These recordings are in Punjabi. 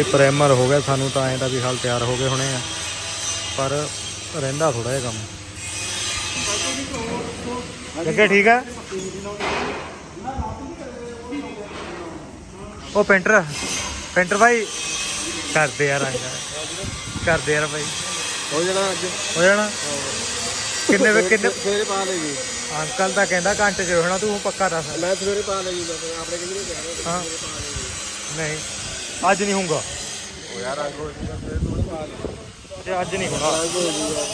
ਬਾਈ ਪ੍ਰਾਈਮਰ ਹੋ ਗਿਆ ਸਾਨੂੰ ਤਾਂ ਐਂ ਦਾ ਵੀ ਹਾਲ ਤਿਆਰ ਹੋ ਗਏ ਹੋਣੇ ਆ। ਪਰ ਰਹਿੰਦਾ ਥੋੜਾ ਜਿਹਾ ਕੰਮ। ਲੱਗੇ ਠੀਕ ਆ? ਉਹ ਪੇਂਟਰ ਪੇਂਟਰ ਭਾਈ ਕਰਦੇ ਯਾਰ ਰੰਗ ਕਰਦੇ ਯਾਰ ਭਾਈ ਹੋ ਜਾਣਾ ਅੱਜ। ਹੋ ਜਾਣਾ? ਕਿੰਨੇ ਵੇ ਕਿੰਨੇ ਸਵੇਰੇ ਪਾ ਲੇਗੀ ਅੰਕਲ ਤਾਂ ਕਹਿੰਦਾ ਘੰਟੇ ਚ ਹੋਣਾ ਤੂੰ ਪੱਕਾ ਦੱਸ। ਮੈਂ ਸਵੇਰੇ ਪਾ ਲੇਗੀ ਆਪਣੇ ਕਿੰਨੇ ਹਾਂ ਨਹੀਂ। ਅੱਜ ਨਹੀਂ ਹੋਊਗਾ ਉਹ ਯਾਰ ਅੱਜ ਹੋ ਜੂਗਾ ਸਵੇਰੇ ਤੂੰ ਪਾ ਲੈ ਜੇ ਅੱਜ ਨਹੀਂ ਹੋਣਾ ਅੱਜ ਹੋ ਜੂਗਾ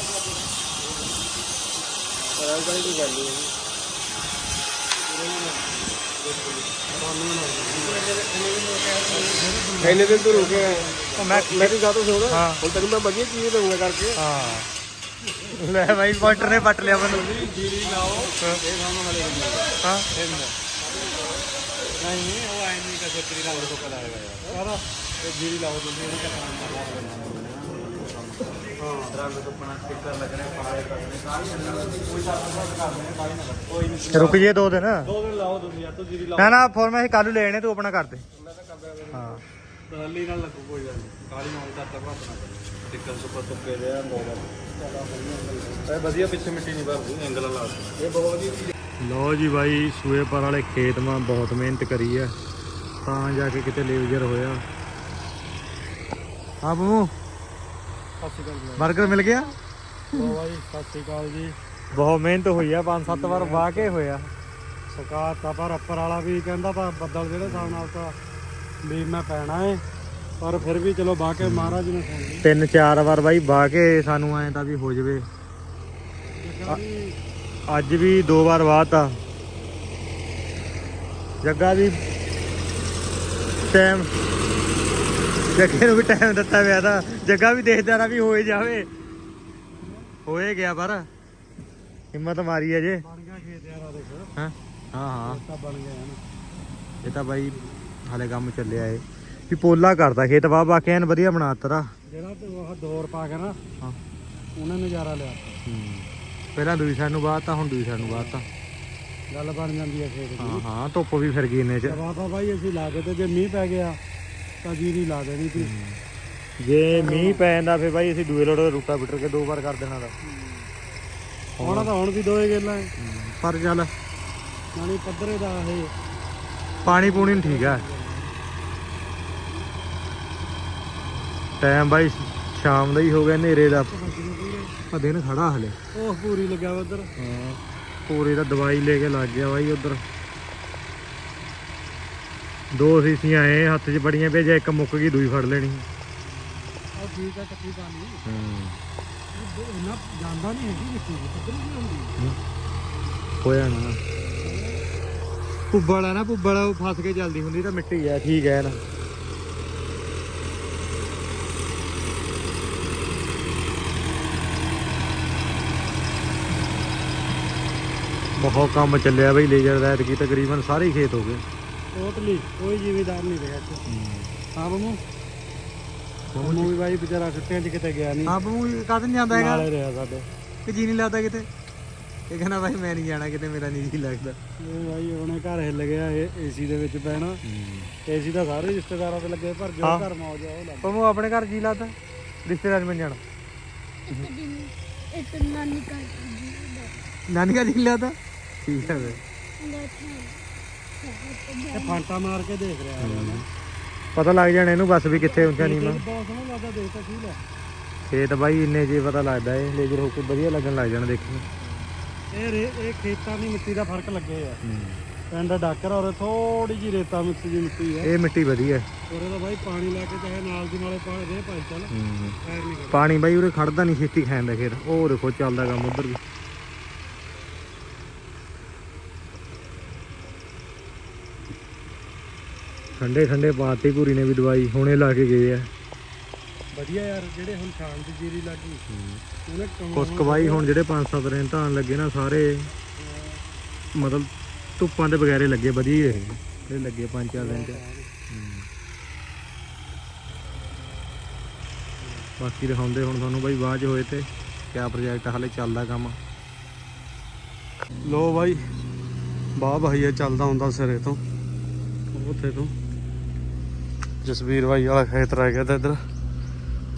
ਪਰ ਅੱਜ ਕੋਈ ਗੱਲ ਨਹੀਂ ਇੰਨੇ ਦਿਨ ਤੋਂ ਰੁਕੇ ਆ ਉਹ ਮੈਂ ਮੈਂ ਵੀ ਗਾਤੋਂ ਸੁਣ ਹਾਂ। ਹੁਣ ਤੱਕ ਮੈਂ ਵਧੀਆ ਚੀਜ਼ ਦਊਂਗਾ ਕਰਕੇ ਹਾਂ ਲੈ ਭਾਈ ਪੋਇੰਟਰ ਨੇ ਪੱਟ ਲਿਆ ਮੈਨੂੰ ਜੀਰੀ ਲਾਓ ਹਾਂ। ਇਹ ਸਾਨੂੰ ਹਲੇ ਹਾਂ ਨਹੀਂ ਉਹ ਆਈ ਨਹੀਂ ਕਸੇ ਤੇਰੀ ਲਾਉ ਤੋਂ ਪਤਾ ਹੈਗਾ ਯਾਰ ਸਾਰਾ ਤੇ ਜੀਰੀ ਲਾਓ ਤੁਸੀਂ ਇਹਦੀ ਕਿੰਨਾ ਹਾਂ ਰੰਗ ਤੋਂ ਪਣਾ ਸਟicker ਲੱਗਣੇ ਪਾਏ ਕਰਨੇ ਸਾਰੀ ਕੋਈ ਸਾਥ ਕਰਦੇ ਬਾਈ ਨਾ ਕੋਈ ਨਹੀਂ ਰੁਕ ਜੇ ਦੋ ਦਿਨ ਦੋ ਦਿਨ ਲਾਓ ਤੁਸੀਂ ਯਾਰ ਤੋਂ ਜੀਰੀ ਲਾਓ ਨਾ ਨਾ ਫੋਰਮ ਅਸੀਂ ਕੱਲ ਲੈਣੇ ਤੂੰ ਆਪਣਾ ਕਰ ਦੇ ਮੈਂ ਤਾਂ ਕਰਦਾ ਹਾਂ ਦਹਲੀ ਨਾਲ ਲੱਗੂ ਕੋਈ ਗੱਲ ਨਹੀਂ ਕਾਲੀ ਨਾਲ ਤਾਂ ਤੱਕ ਆਪਣਾ ਸਟicker ਸੁਪਰ ਤੁੱਕੇ ਦੇ ਆ ਮੋਬਾਈਲ ਇਹ ਵਧੀਆ ਪਿੱਛੇ ਮਿੱਟੀ ਨਹੀਂ ਭਰਦੀ ਐਂਗਲ ਲਾ ਇਹ ਬਹੁਤ ਵਧੀਆ ਚੀਜ਼ ਲੋ ਜੀ ਬਾਈ ਸੂਏਪਰ ਵਾਲੇ ਖੇਤ ਮਾਂ ਬਹੁਤ ਮਿਹਨਤ ਕਰੀ ਆ। ਤਾਂ ਜਾ ਕੇ ਕਿਤੇ ਲੇਵਜਰ ਹੋਇਆ। ਆ ਬਮੂ ਸਤਿ ਸ਼੍ਰੀ ਅਕਾਲ ਜੀ 버ਗਰ ਮਿਲ ਗਿਆ? ਲੋ ਬਾਈ ਸਤਿ ਸ਼੍ਰੀ ਅਕਾਲ ਜੀ। ਬਹੁਤ ਮਿਹਨਤ ਹੋਈ ਆ ਪੰਜ ਸੱਤ ਵਾਰ ਵਾਹ ਕੇ ਹੋਇਆ। ਸਰਕਾਰ ਤਾਂ ਪਰ ਉੱਪਰ ਵਾਲਾ ਵੀ ਕਹਿੰਦਾ ਪਰ ਬੱਦਲ ਜਿਹੜੇ ਹਿਸਾਬ ਨਾਲ ਤਾਂ ਵੀ ਮੈਂ ਪੈਣਾ ਏ। ਪਰ ਫਿਰ ਵੀ ਚਲੋ ਬਾਹ ਕੇ ਮਹਾਰਾਜ ਨੇ ਸੁਣ ਲਈ। ਤਿੰਨ ਚਾਰ ਵਾਰ ਬਾਈ ਵਾਹ ਕੇ ਸਾਨੂੰ ਐਂ ਤਾਂ ਵੀ ਹੋ ਜਵੇ। ਅੱਜ ਵੀ ਦੋ ਵਾਰ ਵਾਹਤਾ ਜੱਗਾ ਵੀ ਟਾਈਮ ਜੱਗੇ ਨੂੰ ਵੀ ਟਾਈਮ ਦਿੱਤਾ ਪਿਆ ਤਾਂ। ਜੱਗਾ ਵੀ ਦੇਖਦਾ ਰਹਾ ਵੀ ਹੋਏ ਜਾਵੇ। ਹੋਏ ਗਿਆ ਪਰ। ਹਿੰਮਤ ਮਾਰੀ ਹੈ ਜੇ ਬਣ ਗਿਆ ਖੇਤ ਯਾਰ ਆ ਦੇਖ। ਹਾਂ? ਹਾਂ ਹਾਂ। ਤਾਂ ਬਣ ਗਿਆ ਇਹ ਤਾਂ ਬਾਈ ਹਾਲੇ ਕੰਮ ਚੱਲਿਆ ਏ। ਵੀ ਪੋਲਾ ਕਰਦਾ ਖੇਤ। ਵਾਹ ਕੇ ਐਨ ਵਧੀਆ ਬਣਾ ਤਰਾ ਜਿਹੜਾ ਤੂੰ ਉਹ ਦੌਰ ਪਾ ਕੇ ਨਾ ਹਾਂ। ਉਹਨੇ ਨਜ਼ਾਰਾ ਲਿਆ। ਪਹਿਲਾਂ ਦੂਜੀ ਸਾਈਡ ਨੂੰ ਵਾਹਤਾ ਹੁਣ ਦੂਜੀ ਸਾਈਡ ਨੂੰ ਵਾਹਤਾ ਗੱਲ ਬਣ ਜਾਂਦੀ ਹੈ ਦੀ ਹਾਂ ਹਾਂ ਧੁੱਪ ਵੀ ਫਿਰ ਗਈ ਇੰਨੇ ਚ। ਤਾਂ ਬਾਈ ਅਸੀਂ ਲਾ ਕੇ ਤੇ ਜੇ ਮੀਂਹ ਪੈ ਗਿਆ ਤਾਂ ਜੀਰੀ ਲਾ ਦੇਣੀ ਸੀ। ਜੇ ਮੀਂਹ ਪੈ ਜਾਂਦਾ ਫਿਰ ਬਾਈ ਅਸੀਂ ਦੂਏ ਲੋੜ ਰੂਟਾ ਬਿਟਰ ਕੇ ਦੋ ਵਾਰ ਕਰ ਦੇਣਾ ਦਾ ਹੁਣ ਤਾਂ ਹੁਣ ਵੀ ਦੋਏ ਗੇਲਾਂ ਪਰ ਚੱਲ। ਨਾਲੇ ਪੱਧਰੇ ਦਾ ਇਹ। ਪਾਣੀ ਪੂਣੀ ਨੂੰ ਠੀਕ ਆ। ਟਾਈਮ ਬਾਈ ਸ਼ਾਮ ਦਾ ਹੀ ਹੋ ਗਿਆ ਹਨੇਰੇ ਦਾ। ਆ ਦਿਨ ਖੜਾ ਹਲੇ। ਉਹ ਪੂਰੀ ਲੱਗਿਆ ਵਾ ਉਧਰ। ਹਾਂ ਪੂਰੇ ਦਾ ਦਵਾਈ ਲੈ ਕੇ ਲੱਗ ਗਿਆ ਬਾਈ ਉਧਰ। ਦੋ ਸੀਸੀਆਂ ਐ ਹੱਥ 'ਚ ਬੜੀਆਂ ਪਏ ਜੇ ਇੱਕ ਮੁੱਕ ਗਈ ਦੂਈ ਫੜ ਲੈਣੀ। ਉਹ ਠੀਕ ਆ ਕੱਟੀ ਪਾਣੀ ਹੂੰ। ਇਹਨਾਂ ਜਾਂਦਾ ਨਹੀਂ ਹੈਗੀ ਦੀ ਪੱਧਰ ਨਹੀਂ ਹੁੰਦੀ ਹੋਇਆ ਨਾ। ਪੁੱਬਲ ਆ ਨਾ ਪੁੱਬਲ ਉਹ ਫਸ ਕੇ ਚੱਲਦੀ ਹੁੰਦੀ ਤਾਂ ਮਿੱਟੀ ਆ ਠੀਕ ਹੈ ਨਾ। ਬਹੁਤ ਕੰਮ ਚੱਲਿਆ ਬਈ ਲੇਜਰ ਦਾ ਐਤਕੀ ਤਕਰੀਬਨ ਸਾਰੇ ਹੀ ਖੇਤ ਹੋ ਗਏ। ਟੋਟਲੀ ਕੋਈ ਜ਼ਿਮੀਦਾਰ ਨਹੀਂ ਰਿਹਾ ਇੱਥੇ। ਹਾਂ। ਬੰਮੂ ਬੰਮੂ ਵੀ ਬਾਈ ਵਿਚਾਰਾ ਛੁੱਟੀਆਂ 'ਚ ਕਿਤੇ ਗਿਆ ਨਹੀਂ। ਹਾਂ ਬੂ ਕਦ ਨਹੀਂ ਜਾਂਦਾ ਹੈਗਾ? ਨਾਲੇ ਰਿਹਾ ਸਾਡੇ। ਕਿ ਜੀ ਨਹੀਂ ਲੱਗਦਾ ਕਿਤੇ? ਇਹ ਕਹਿੰਦਾ ਬਾਈ ਮੈਂ ਨਹੀਂ ਜਾਣਾ ਕਿਤੇ ਮੇਰਾ ਨਹੀਂ ਜੀ ਲੱਗਦਾ। ਇਹ ਬਾਈ ਉਹਨੇ ਘਰ ਹਿੱਲ ਗਿਆ ਇਹ ਏਸੀ ਦੇ ਵਿੱਚ ਪੈਣਾ। ਏਸੀ ਤਾਂ ਸਾਰੇ ਰਿਸ਼ਤੇਦਾਰਾਂ ਤੇ ਲੱਗੇ ਪਰ ਜੋ। ਘਰ ਮੌਜ ਆ ਉਹ ਲੱਗ ਪਮੂ ਆਪਣੇ ਘਰ ਜੀ ਲੱਗਦਾ ਰਿਸ਼ਤੇਦਾਰ ਮਿਲ ਜਾਣਾ। ਇੱਕ ਦਿਨ ਇੱਕ ਨਾਨੀ ਘਰ ਜੀ ਨਾਨੀ ਘਰ ਜੀ ਲੱਗਦਾ ਠੀਕ ਹੈ ਬਈ ਅੰਦਰ ਥਾਂ ਇਹ ਫਾਂਟਾ ਮਾਰ ਕੇ ਦੇਖ ਰਿਹਾ ਹੈ। ਪਤਾ ਲੱਗ ਜਾਣਾ ਇਹਨੂੰ ਬਸ ਵੀ ਕਿੱਥੇ ਉੱਚਾ ਨੀਵਾਂ ਬਹੁਤ ਸੋਹਣਾ ਲੱਗਦਾ ਦੇਖ ਤਾਂ ਠੀਕ ਹੈ ਖੇਤ ਬਾਈ ਇੰਨੇ ਜੇ ਪਤਾ ਲੱਗਦਾ ਏ ਲੇਜਰ ਹੋ ਕੇ ਵਧੀਆ ਲੱਗਣ ਲੱਗ ਜਾਣਾ ਦੇਖਣ ਇਹ ਰੇ ਇਹ ਖੇਤਾਂ ਦੀ ਮਿੱਟੀ ਦਾ ਫ਼ਰਕ ਲੱਗੇ ਆ। ਪਿੰਡ ਡਾਕਰ ਔਰ ਥੋੜੀ ਜੀ ਰੇਤਾ ਮਿਕਸ ਜੀ ਮਿੱਟੀ ਹੈ ਇਹ ਮਿੱਟੀ ਵਧੀਆ। ਉਹਦੇ ਦਾ ਬਾਈ ਪਾਣੀ ਲਾ ਕੇ ਚਾਹੇ ਨਾਲ ਦੀ ਨਾਲੇ ਪਾਣੀ ਦੇ ਭਾਈ ਚੱਲ। ਨਹੀਂ ਪਾਣੀ ਬਾਈ ਉਰੇ ਖੜਦਾ ਨਹੀਂ ਛੇਤੀ ਖਾਂਦਾ ਖੇਤ। ਉਹ ਦੇਖੋ ਚੱਲਦਾ ਕੰਮ ਉਧਰ ਵੀ। ਠੰਡੇ ਠੰਡੇ ਪਾਤੀ ਪੂਰੀ ਨੇ ਵੀ ਦਵਾਈ ਹੁਣੇ ਲਾ ਕੇ ਗਏ ਆ। ਵਧੀਆ ਯਾਰ ਜਿਹੜੇ ਹੁਣ ਸ਼ਾਮ ਦੀ ਜੀਰੀ ਲੱਗੀ ਉਹਨੇ ਕੁਸਕ ਬਾਈ ਹੁਣ ਜਿਹੜੇ 5-7 ਦਿਨ ਧਾਨ ਲੱਗੇ ਨਾ ਸਾਰੇ ਮਤਲਬ ਧੁੱਪਾਂ ਦੇ ਬਗੈਰੇ ਲੱਗੇ ਵਧੀਆ ਹੀ ਰਹੇ ਲੱਗੇ 5-4 ਦਿਨ ਚ। ਬਾਕੀ ਦਿਖਾਉਂਦੇ ਹੁਣ ਤੁਹਾਨੂੰ ਬਾਈ ਬਾਅਦ 'ਚ ਹੋਏ ਤੇ ਕਿਆ ਪ੍ਰੋਜੈਕਟ ਹਾਲੇ ਚੱਲਦਾ ਕੰਮ। ਲੋ ਬਾਈ ਬਾਹ ਬਹੀਆ ਚੱਲਦਾ ਹੁੰਦਾ ਸਿਰੇ ਤੋਂ ਉੱਥੇ ਤੋਂ। ਜਸਵੀਰ ਬਾਈ ਵਾਲਾ ਖੇਤ ਰਹਿ ਗਿਆ ਤਾਂ ਇੱਧਰ।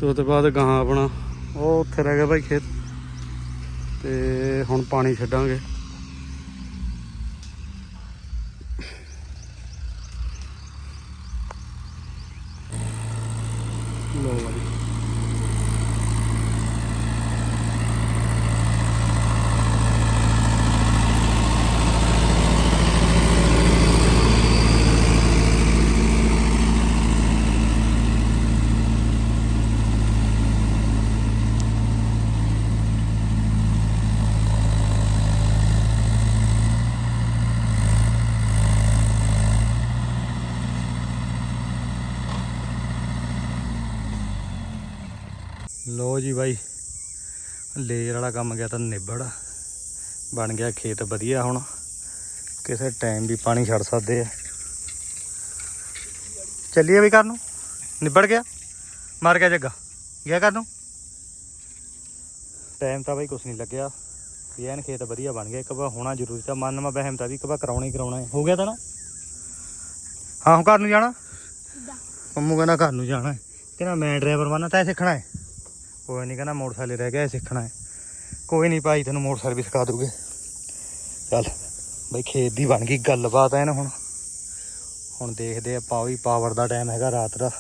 ਤੇ ਉਹਦੇ ਬਾਅਦ ਗਾਂ ਆਪਣਾ, ਉਹ ਉੱਥੇ ਰਹਿ ਗਿਆ ਭਾਈ ਖੇਤ। ਤੇ ਹੁਣ ਪਾਣੀ ਛੱਡਾਂਗੇ। ਲੋ ਬਾਈ। ਲੋ ਜੀ ਬਾਈ ਲੇਜ਼ਰ ਵਾਲਾ ਕੰਮ ਗਿਆ ਤਾਂ ਨਿਬੜ। ਬਣ ਗਿਆ ਖੇਤ ਵਧੀਆ ਹੁਣ। ਕਿਸੇ ਟਾਈਮ ਵੀ ਪਾਣੀ ਛੱਡ ਸਕਦੇ ਆ। ਚੱਲੀਏ ਵੀ ਕਰਨ ਨੂੰ। ਨਿਬੜ ਗਿਆ। ਮਾਰ ਗਿਆ ਜੱਗਾ। ਗਿਆ ਕਰਨ ਨੂੰ। ਟਾਈਮ ਤਾਂ ਬਾਈ ਕੁਛ ਨਹੀਂ ਲੱਗਿਆ। ਵੀ ਐਨ ਖੇਤ ਵਧੀਆ ਬਣ ਗਿਆ। ਇੱਕ ਵਾਰ ਹੋਣਾ ਜ਼ਰੂਰੀ ਤਾਂ ਮਨ ਮਾ ਵਹਿਮ ਤਾਂ ਵੀ ਇੱਕ ਵਾਰ ਕਰਾਉਣਾ ਹੀ ਕਰਾਉਣਾ ਹੈ। ਹੋ ਗਿਆ ਤਾਂ ਨਾ? ਹਾਂ ਹੁਣ ਘਰ ਨੂੰ ਜਾਣਾ? ਮੰਮੂ ਕਹਿੰਦਾ ਘਰ ਨੂੰ ਜਾਣਾ ਹੈ। ਕਹਿੰਦਾ ਮੈਂ ਡਰਾਈਵਰ ਬਣਨਾ ਤਾਂ ਸਿੱਖਣਾ ਹੈ। ਕੋਈ ਨਹੀਂ ਕਹਿੰਦਾ ਮੋਟਰਸਾਈਕਲ ਰਹਿ ਗਿਆ ਸਿੱਖਣਾ ਹੈ। ਕੋਈ ਨਹੀਂ ਭਾਈ, ਤੈਨੂੰ ਮੋਟਰਸਾਈਕਲ ਵੀ ਸਿਖਾ ਦੂਗੇ। ਚੱਲ ਬਈ ਖੇਤ ਦੀ ਬਣ ਗਈ ਗੱਲਬਾਤ ਐ ਨਾ ਹੁਣ। ਹੁਣ ਦੇਖਦੇ ਆ ਪਾ ਵੀ ਪਾਵਰ ਦਾ ਟਾਈਮ ਹੈਗਾ ਰਾਤ ਦਾ।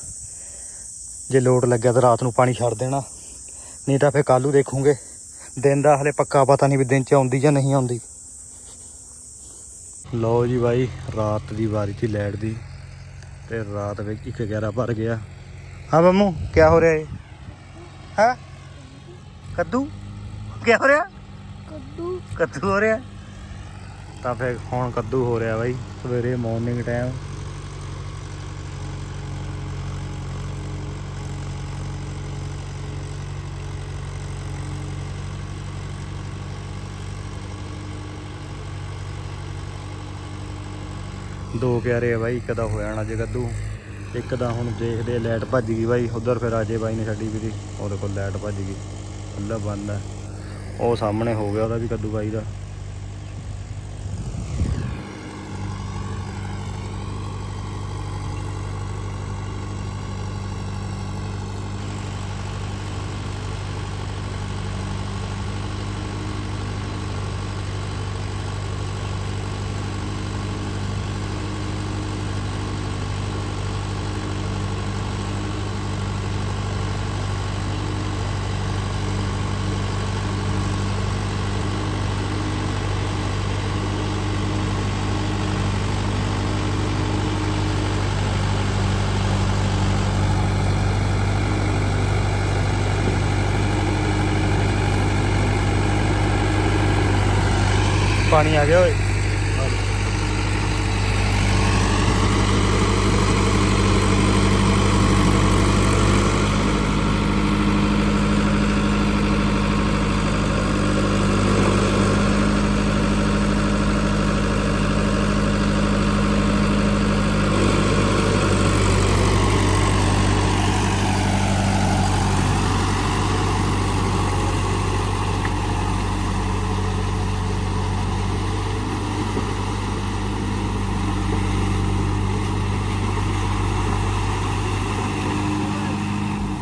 ਜੇ ਲੋਡ ਲੱਗਿਆ ਤਾਂ ਰਾਤ ਨੂੰ ਪਾਣੀ ਛੱਡ ਦੇਣਾ। ਨਹੀਂ ਤਾਂ ਫੇਰ ਕੱਲੂ ਦੇਖੂਗੇ। ਦਿਨ ਦਾ ਹਲੇ ਪੱਕਾ ਪਤਾ ਨਹੀਂ ਵੀ ਦਿਨ ਚ ਆਉਂਦੀ ਜਾਂ ਨਹੀਂ ਆਉਂਦੀ। ਲਓ ਜੀ ਬਾਈ, ਰਾਤ ਦੀ ਵਾਰੀ ਚ ਲੈਟ ਦੀ। ਤੇ ਰਾਤ ਵਿੱਚ 111 ਭਰ ਗਿਆ। ਹਾਂ ਬੰਮੂ ਕੀ ਹੋ ਰਿਹਾ ਏ? ਹਾਂ? ਕੱਦੂ? ਕੀ ਹੋ ਰਿਹਾ? ਕੱਦੂ। ਕੱਦੂ ਹੋ ਰਿਹਾ? ਤਾਂ ਫਿਰ ਹੁਣ ਕੱਦੂ ਹੋ ਰਿਹਾ ਬਾਈ ਸਵੇਰੇ ਮਾਰਨਿੰਗ ਟਾਈਮ ਦੋ ਕਿਆਰੇ ਆ ਬਾਈ ਇੱਕ ਦਾ ਹੋ ਜਾਣਾ ਜੇ ਕੱਦੂ। ਇੱਕ ਤਾਂ ਹੁਣ ਦੇਖਦੇ ਲਾਈਟ ਭੱਜ ਗਈ ਬਾਈ। ਉਧਰ ਫਿਰ ਆਜੇ ਬਾਈ ਨੇ ਛੱਡੀ ਵੀ ਦੀ। ਉਹਦੇ ਕੋਲ ਲਾਈਟ ਭੱਜ ਗਈ। ਖੁੱਲਾ ਬੰਦ ਹੈ ਉਹ ਸਾਹਮਣੇ ਹੋ ਗਿਆ ਉਹਦਾ ਵੀ ਕੱਦੂ ਬਾਈ ਦਾ। ਪਾਣੀ ਆ ਗਿਆ ਓਏ।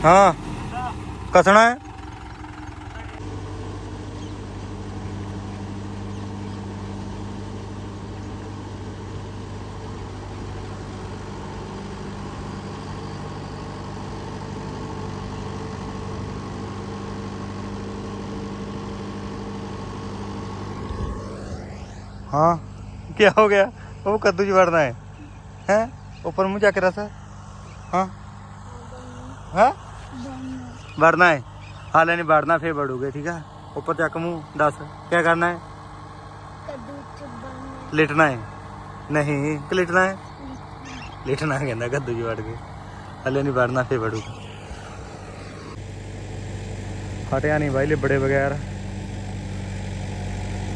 ਹਾਂ ਕਸਣਾ ਹੈ हाँ क्या हो गया वो कद्दू जी बढ़ना है हैं ऊपर मुंह जाके रस हाँ हाँ ਬੰਨ ਵੜਨਾ ਹੈ ਹਾਲੇ ਨਹੀਂ ਵੜਨਾ, ਫੇਰ ਵੜੂਗੇ, ਠੀਕ ਆ? ਉੱਪਰ ਚੱਕ ਮੂੰਹ, ਦੱਸ ਕੀ ਕਰਨਾ ਹੈ ਲਿਟਣਾ ਹੈ ਨਹੀਂ ਕਿ ਲਿਟਣਾ ਹੈ ਲਿਟਣਾ ਕਹਿੰਦਾ ਕੱਦੂ ਚ ਵੜ ਕੇ। ਹਾਲੇ ਨਹੀਂ ਵੜਨਾ, ਫੇਰ ਵੜੂਗਾ ਹਟਿਆ ਨਹੀਂ ਬਾਈ ਲਿਬੜੇ ਬਗੈਰ।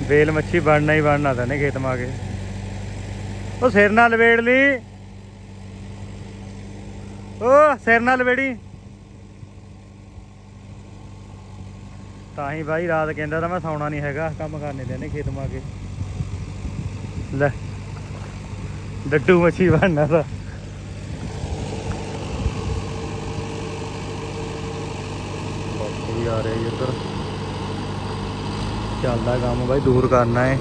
ਵੇਲ ਮੱਛੀ ਵੜਨਾ ਹੀ ਵੜਨਾ ਤਾਂ ਨੇ ਖੇਤ ਮਾ ਕੇ। ਉਹ ਸਿਰ ਨਾਲ ਲਵੇੜ ਲਈ। ਉਹ ਸਿਰ ਨਾਲ ਲਵੇੜੀ। ਤਾਂ ਹੀ ਬਾਈ ਰਾਤ ਕਹਿੰਦਾ ਤਾਂ ਮੈਂ ਸੌਣਾ ਨਹੀਂ ਹੈਗਾ, ਕੰਮ ਕਰਨੇ ਦੇਣੇ ਖੇਤ ਮਾ ਕੇ। ਲੈ, ਡੱਡੂ ਮੱਛੀ ਬਣਨਾ ਤਾਂ। ਵੀ ਆ ਰਿਹਾ ਜੀ ਇੱਧਰ। ਚੱਲਦਾ ਕੰਮ ਬਾਈ, ਦੂਰ ਕਰਨਾ ਹੈ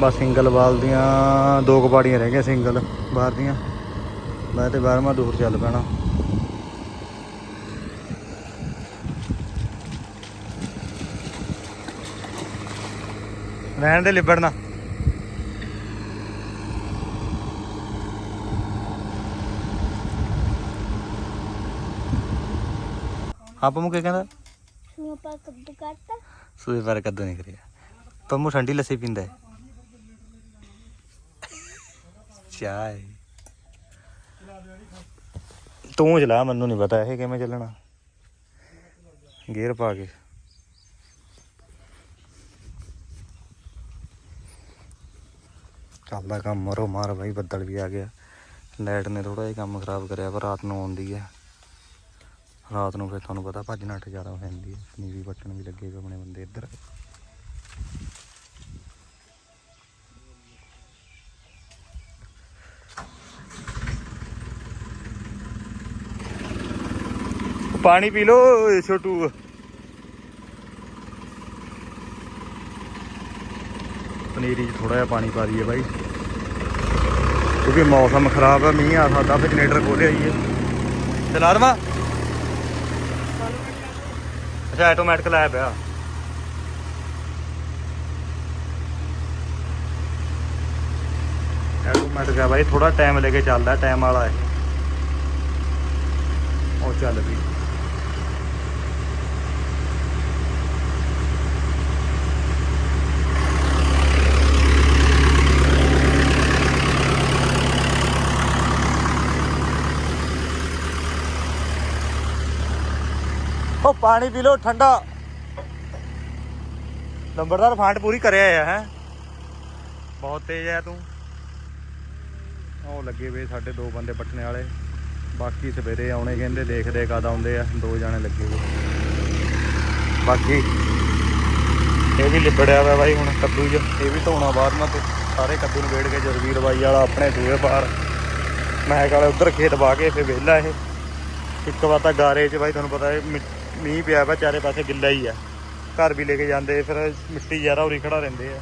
ਬਸ ਸਿੰਗਲ ਵਾਲ ਦੀਆਂ ਦੋ ਕਪਾੜੀਆਂ ਰਹਿ ਗਈਆਂ, ਸਿੰਗਲ ਬਾਹਰ ਦੀਆਂ। ਮੈਂ ਤੇ ਬਾਹਰਵਾਂ ਦੂਰ ਚੱਲ ਪੈਣਾ। ਰਹਿਣ ਦੇ ਲਿਬੜਨਾ। ਆਪ ਕਹਿੰਦਾ? ਪਾ ਕੱਦੂ ਕਰਤਾ। ਸੂਏ ਪਰ ਕਦੋਂ ਨਹੀਂ ਕਰਿਆ। ਪੰਮੂ ਠੰਡੀ ਲੱਸੀ ਪੀਂਦਾ ਹੈ। ਚਾਹ ਤੂੰ ਚਲਾ ਮੈਨੂੰ ਨਹੀਂ ਪਤਾ ਇਹ ਕਿਵੇਂ ਚੱਲਣਾ। ਗੇਅਰ ਪਾ ਕੇ। ਚੱਲਦਾ ਕੰਮ, ਮਰੋ, ਮਾਰ ਬਾਈ, ਬੱਦਲ ਵੀ ਆ ਗਿਆ। ਲਾਈਟ ਨੇ ਥੋੜਾ ਜਿਹਾ ਕੰਮ ਖਰਾਬ ਕਰਿਆ, ਪਰ ਰਾਤ ਨੂੰ ਆਉਂਦੀ ਹੈ। ਰਾਤ ਨੂੰ ਫਿਰ ਤੁਹਾਨੂੰ ਪਤਾ ਭੱਜ ਨੱਠ ਜ਼ਿਆਦਾ ਹੋ ਜਾਂਦੀ ਹੈ। ਨੀਵੀ ਪੱਟਣ ਵੀ ਲੱਗੇ ਹੋਏ ਆਪਣੇ ਬੰਦੇ ਇੱਧਰ। ਪਾਣੀ ਪੀ ਲੋ ਛੋਟੂ। ਪਨੀਰੀ 'ਚ ਥੋੜਾ ਜਿਹਾ ਪਾਣੀ ਪਾ ਦਈਏ ਬਾਈ। ਕਿਉਂਕਿ ਮੌਸਮ ਖਰਾਬ ਹੈ ਮੀਂਹ ਆ ਸਕਦਾ ਫਿਰ ਜਨਰੇਟਰ ਖੋਲਿਆ ਜੀ ਚਲਾ ਦਵਾਂ ਅੱਛਾ ਆਟੋਮੈਟਿਕ ਲਾਇਆ ਪਿਆ। ਆਟੋਮੈਟਿਕ ਆ ਬਾਈ ਥੋੜਾ ਟਾਈਮ ਲੈ ਕੇ ਚੱਲਦਾ ਟਾਈਮ ਵਾਲਾ ਹੈ ਉਹ ਚੱਲ ਵੀ ਉਹ ਪਾਣੀ ਪੀ ਲਓ, ਠੰਡਾ। ਨੰਬਰਦਾਰ ਫਾਂਟ ਪੂਰੀ ਕਰਿਆ ਆ, ਹੈ। ਬਹੁਤ ਤੇਜ਼ ਆ ਤੂੰ। ਉਹ ਲੱਗੇ ਵੇ ਸਾਡੇ ਦੋ ਬੰਦੇ ਪੱਟਣੇ ਵਾਲੇ। ਬਾਕੀ ਸਵੇਰੇ ਆਉਣੇ ਕਹਿੰਦੇ, ਦੇਖਦੇ ਕਦ ਆਉਂਦੇ ਆ। ਦੋ ਜਾਣੇ ਲੱਗੇ ਵੇ। ਬਾਕੀ ਇਹ ਵੀ ਲਿਬੜਿਆ ਵਾ ਬਾਈ ਹੁਣ ਕੱਦੂ 'ਚ ਇਹ ਵੀ ਧੋਣਾ ਬਾਹਰ ਨਾਲ ਤੇ ਸਾਰੇ ਕੱਦੂ ਨੂੰ ਵੇੜ ਕੇ ਜਰਵੀਰ ਬਾਈ ਵਾਲਾ ਆਪਣੇ ਦੂਏ ਬਾਹਰ। ਮੈਂ ਕਾਲੇ ਉਧਰ ਖੇਤ ਵਾ ਕੇ ਫੇ ਵਿਹਲਾ ਇਹ। ਇੱਕ ਵਾਰ ਤਾਂ ਗਾਰੇ 'ਚ ਬਾਈ, ਤੁਹਾਨੂੰ ਪਤਾ ਹੈ ਮੀਂਹ ਪਿਆ ਵਾ, ਚਾਰੇ ਪਾਸੇ ਗਿੱਲਾ ਹੀ ਆ। ਘਰ ਵੀ ਲੈ ਕੇ ਜਾਂਦੇ, ਫਿਰ ਮਿੱਟੀ ਜ਼ਿਆਦਾ ਉਰੀ ਖੜਾ ਰਹਿੰਦੇ ਆ।